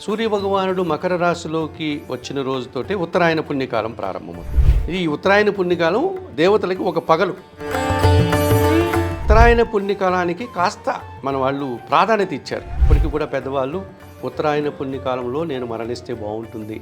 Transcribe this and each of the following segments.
సూర్య భగవానుడు మకర రాశిలోకి వచ్చిన రోజుతోటే ఉత్తరాయణ పుణ్యకాలం ప్రారంభమవుతుంది. ఈ ఉత్తరాయణ పుణ్యకాలం దేవతలకి ఒక పగలు. ఉత్తరాయణ పుణ్యకాలానికి కాస్త మన వాళ్ళు ప్రాధాన్యత ఇచ్చారు. ఇప్పటికీ కూడా పెద్దవాళ్ళు ఉత్తరాయణ పుణ్యకాలంలో నేను మరణిస్తే బాగుంటుంది.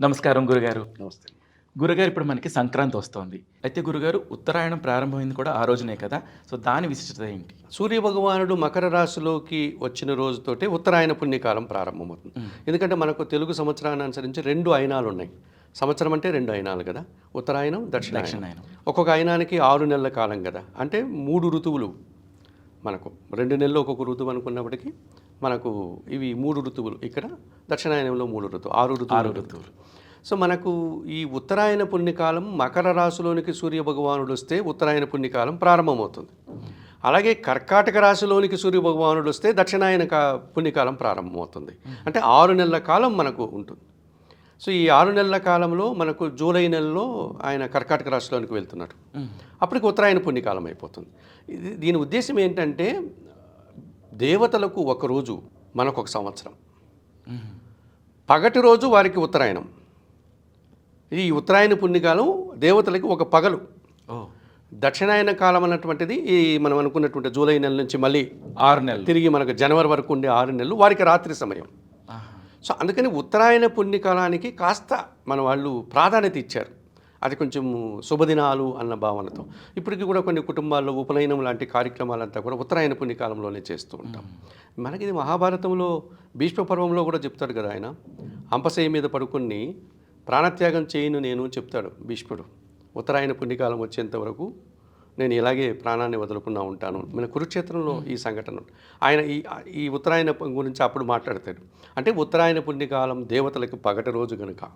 నమస్కారం గురుగారు. నమస్తే. గురుగారు ఇప్పుడు మనకి సంక్రాంతి వస్తోంది. అయితే గురుగారు ఉత్తరాయణం ప్రారంభమైంది కూడా ఆ రోజునే కదా? సో దాని విశిష్టత ఏంటి? సూర్య భగవానుడు మకర రాశిలోకి వచ్చిన రోజుతోటే ఉత్తరాయణ పుణ్యకాలం ప్రారంభమవుతుంది. ఎందుకంటే మనకు తెలుగు సంవత్సరాన్ని అనుసరించి రెండు అయినాలు ఉన్నాయి. సంవత్సరం అంటే రెండు అయినాలు కదా? ఉత్తరాయణం దక్షిణాయనం. ఒక్కొక్క అయినానికి ఆరు నెలల కాలం కదా? అంటే మూడు ఋతువులు మనకు. రెండు నెలలు ఒక్కొక్క ఋతువు అనుకున్నప్పటికీ మనకు ఇవి మూడు ఋతువులు. ఇక్కడ దక్షిణాయనంలో మూడు ఋతువు ఆరు ఋతువులు ఆరు ఋతువులు. సో మనకు ఈ ఉత్తరాయణ పుణ్యకాలం మకర రాశిలోనికి సూర్య భగవానుడు వస్తే ఉత్తరాయణ పుణ్యకాలం ప్రారంభమవుతుంది. అలాగే కర్కాటక రాశిలోనికి సూర్య భగవానుడు వస్తే దక్షిణాయన కా పుణ్యకాలం ప్రారంభమవుతుంది. అంటే ఆరు నెలల కాలం మనకు ఉంటుంది. సో ఈ ఆరు నెలల కాలంలో మనకు జూలై నెలలో ఆయన కర్కాటక రాశిలోనికి వెళ్తున్నాడు. అప్పటికి ఉత్తరాయణ పుణ్యకాలం అయిపోతుంది. ఇది దీని ఉద్దేశం ఏంటంటే దేవతలకు ఒక రోజు మనకు ఒక సంవత్సరం పగటి రోజు వారికి ఉత్తరాయణం. ఈ ఉత్తరాయణ పుణ్యకాలం దేవతలకి ఒక పగలు. దక్షిణాయన కాలం అన్నటువంటిది ఈ మనం అనుకున్నటువంటి జూలై నెల నుంచి మళ్ళీ ఆరు నెలలు. తిరిగి మనకు జనవరి వరకు ఉండే ఆరు నెలలు వారికి రాత్రి సమయం. సో అందుకని ఉత్తరాయణ పుణ్యకాలానికి కాస్త మన వాళ్ళు ప్రాధాన్యత ఇచ్చారు. అది కొంచెం శుభదినాలు అన్న భావనతో. ఇప్పటికీ కూడా కొన్ని కుటుంబాల్లో ఉపనయనం లాంటి కార్యక్రమాలంతా కూడా ఉత్తరాయణ పుణ్యకాలంలోనే చేస్తూ ఉంటాం. మనకి ఇది మహాభారతంలో భీష్మ పర్వంలో కూడా చెప్తాడు కదా ఆయన అంపశయ్య మీద పడుకుని ప్రాణత్యాగం చేయను నేను చెప్తాడు భీష్ముడు. ఉత్తరాయణ పుణ్యకాలం వచ్చేంత వరకు నేను ఇలాగే ప్రాణాన్ని వదులుకున్నా ఉంటాను. మన కురుక్షేత్రంలో ఈ సంఘటన ఆయన ఈ ఈ ఉత్తరాయణ గురించి అప్పుడు మాట్లాడతాడు. అంటే ఉత్తరాయణ పుణ్యకాలం దేవతలకు పగట రోజు గనుక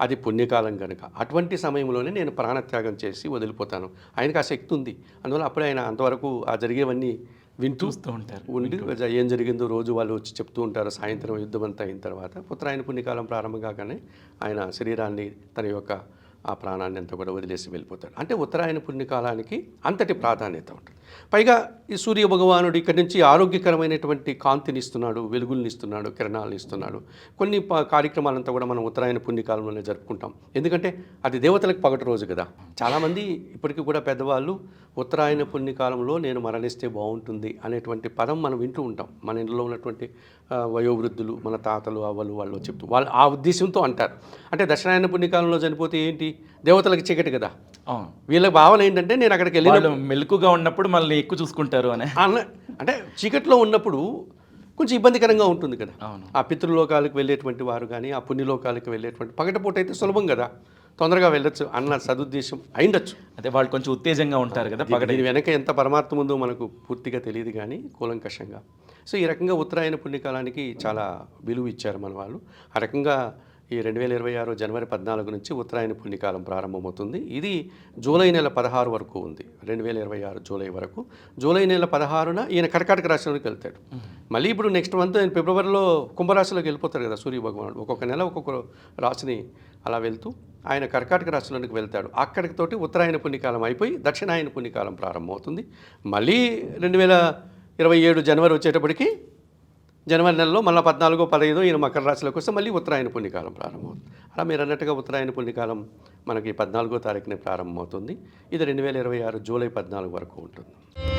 అది పుణ్యకాలం గనుక అటువంటి సమయంలోనే నేను ప్రాణత్యాగం చేసి వదిలిపోతాను. ఆయనకు ఆ శక్తి ఉంది. అందువల్ల అప్పుడే ఆయన అంతవరకు ఆ జరిగేవన్నీ వింటూ చూస్తూ ఉంటారు ఉండి ఏం జరిగిందో రోజు వాళ్ళు వచ్చి చెప్తూ ఉంటారు. సాయంత్రం యుద్ధం అంతా అయిన తర్వాత ఉత్తరాయణ పుణ్యకాలం ప్రారంభం కాగానే ఆయన శరీరాన్ని తన యొక్క ఆ ప్రాణాన్ని అంతా కూడా వదిలేసి వెళ్ళిపోతాడు. అంటే ఉత్తరాయణ పుణ్యకాలానికి అంతటి ప్రాధాన్యత ఉంటుంది. పైగా ఈ సూర్య భగవానుడు ఇక్కడి నుంచి ఆరోగ్యకరమైనటువంటి కాంతిని ఇస్తున్నాడు వెలుగుల్ని ఇస్తున్నాడు కిరణాలను ఇస్తున్నాడు. కొన్ని ప- కార్యక్రమాలంతా కూడా మనం ఉత్తరాయణ పుణ్యకాలంలోనే జరుపుకుంటాం. ఎందుకంటే అది దేవతలకు పగటి రోజు కదా. చాలామంది ఇప్పటికీ కూడా పెద్దవాళ్ళు ఉత్తరాయణ పుణ్యకాలంలో నేను మరణిస్తే బాగుంటుంది అనేటువంటి పదం మనం వింటూ ఉంటాం. మన ఇంట్లో ఉన్నటువంటి వయోవృద్ధులు మన తాతలు అవ్వలు వాళ్ళు చెప్తూ వాళ్ళు ఆ ఉద్దేశంతో అంటారు. అంటే దక్షిణాయన పుణ్యకాలంలో చనిపోతే ఏంటి? దేవతలకు చీకటి కదా. అవును. వీళ్ళ భావన ఏంటంటే నేను అక్కడికి వెళ్ళిన వాళ్ళు మెలకుగా ఉన్నప్పుడు మనల్ని ఎక్కువ చూసుకుంటారు అనే. అంటే చీకట్లో ఉన్నప్పుడు కొంచెం ఇబ్బందికరంగా ఉంటుంది కదా. ఆ పితృలోకాలకు వెళ్ళేటువంటి వారు కానీ ఆ పుణ్యలోకాలకు వెళ్ళేటువంటి పగటిపూట అయితే సులభం కదా. తొందరగా వెళ్ళొచ్చు అన్న సదుద్దేశం అయిండొచ్చు. అదే వాళ్ళు కొంచెం ఉత్తేజంగా ఉంటారు కదా పగటి వెనక ఎంత పరమార్థం ఉందో మనకు పూర్తిగా తెలియదు కానీ కూలంకషంగా. సో ఈ రకంగా ఉత్తరాయణ పుణ్యకాలానికి చాలా విలువ ఇచ్చారు మన వాళ్ళు. ఆ రకంగా ఈ రెండు వేల ఇరవై ఆరు జనవరి పద్నాలుగు నుంచి ఉత్తరాయణ పుణ్యకాలం ప్రారంభమవుతుంది. ఇది జూలై నెల పదహారు వరకు ఉంది. రెండు వేల ఇరవై ఆరు జూలై వరకు. జూలై నెల పదహారున ఈయన కర్కాటక రాశిలోకి వెళ్తాడు. మళ్ళీ ఇప్పుడు నెక్స్ట్ మంత్ ఆయన ఫిబ్రవరిలో కుంభరాశిలోకి వెళ్ళిపోతారు కదా సూర్య భగవానుడు. ఒక్కొక్క నెల ఒక్కొక్క రాశిని అలా వెళ్తూ ఆయన కర్కాటక రాశిలోనికి వెళ్తాడు. అక్కడికి తోటి ఉత్తరాయణ పుణ్యకాలం అయిపోయి దక్షిణాయన పుణ్యకాలం ప్రారంభమవుతుంది. మళ్ళీ రెండు వేల ఇరవై ఏడు జనవరి వచ్చేటప్పటికి జనవరి నెలలో మళ్ళీ పద్నాలుగో పదహైదో ఈయన మకర రాశిలోకి వస్తే మళ్ళీ ఉత్తరాయణ పుణ్యకాలం ప్రారంభమవుతుంది. అలా మీరు అన్నట్టుగా ఉత్తరాయణ పుణ్యకాలం మనకి పద్నాలుగో తారీఖునే ప్రారంభమవుతుంది. ఇది రెండు వేల ఇరవై ఆరు జూలై పద్నాలుగు వరకు ఉంటుంది.